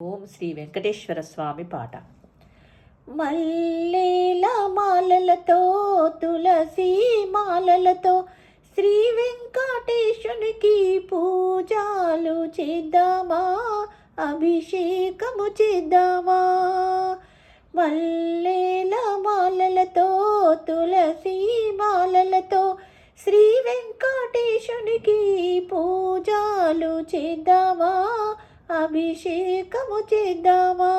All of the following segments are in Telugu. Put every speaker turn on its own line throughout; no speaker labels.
ఓం శ్రీ వెంకటేశ్వర స్వామి పాట. మల్లేల మాలలతో తులసి మాలలతో శ్రీ వెంకటేశునికి పూజాలు చేద్దామా? అభిషేకము చేద్దామా? మల్లేల మాలలతో తులసి మాలలతో శ్రీ వెంకటేశునికి పూజాలు చేద్దామా? అభిషేకము చేద్దామా?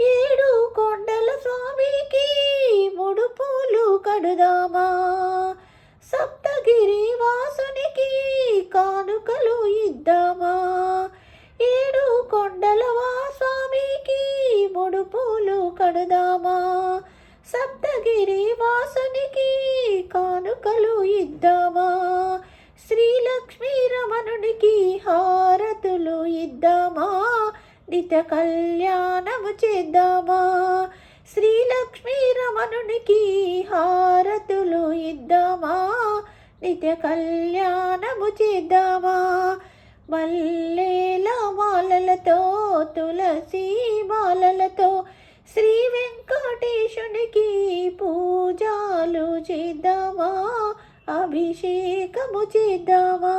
ఏడు కొండల స్వామికి ముడుపులు కడుదామా? సప్తగిరి వాసునికి కానుకలు ఇద్దామా? ఏడు కొండల వా స్వామికి ముడుపులు కడుదామా? సప్తగిరి వాసునికి కానుకలు ఇద్దామా? ఇద్దామా? నిత్య కళ్యాణము చేద్దామా? శ్రీలక్ష్మీ రమణునికి హారతులు ఇద్దామా? నిత్య కళ్యాణము చేద్దామా? మల్లేల మాలలతో తులసి మాలలతో శ్రీ వెంకటేశునికి పూజాలు చేద్దామా? అభిషేకము చేద్దామా?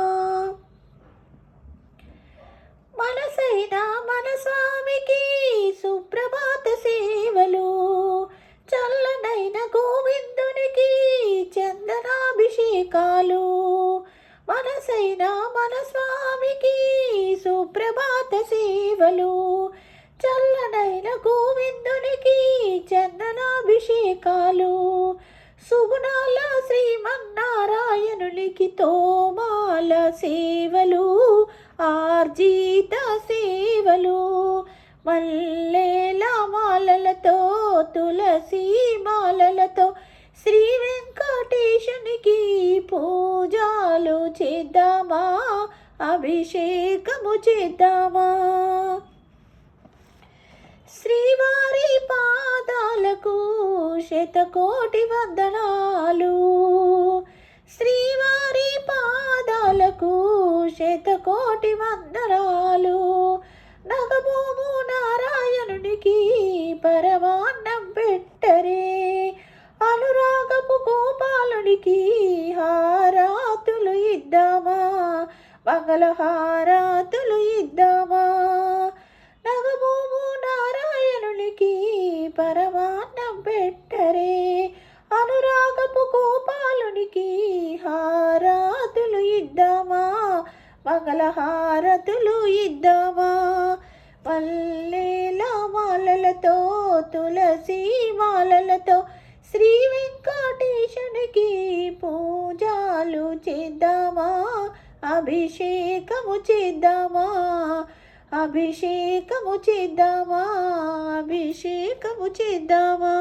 మనసైన మన స్వామికి సుప్రభాత సేవలు. చల్లనైన గోవిందునికి చందనాభిషేకాలు. సుగుణాల శ్రీమన్నారాయణునికి తోమాల సేవలు. ఆర్జిత సేవలు. మల్లేల మాలలతో తులసి మాలలతో చేద్దామా? అభిషేకము చేద్దామా? శ్రీవారి పాదాలకు శతకోటి వందనాలు. శ్రీవారి పాదాలకు శతకోటి వందనాలు. నగభూము నారాయణునికి పరమాన్నం పెట్టరే. అనురాగపు గోపాలునికి హా మంగళహారాతులు ఇద్దామా? నగభూము నారాయణునికి పరమాన్నం పెట్టరే. అనురాగపు గోపాలునికి హారాతులు ఇద్దామా? మంగళహారతులు ఇద్దామా? పల్లెల మాలలతో తులసి మాలలతో శ్రీ వెంకటేశునికి పూజాలు చేద్దామా? అభిషేకము చేద్దామా? అభిషేకము చేద్దామా? అభిషేకము చేద్దామా?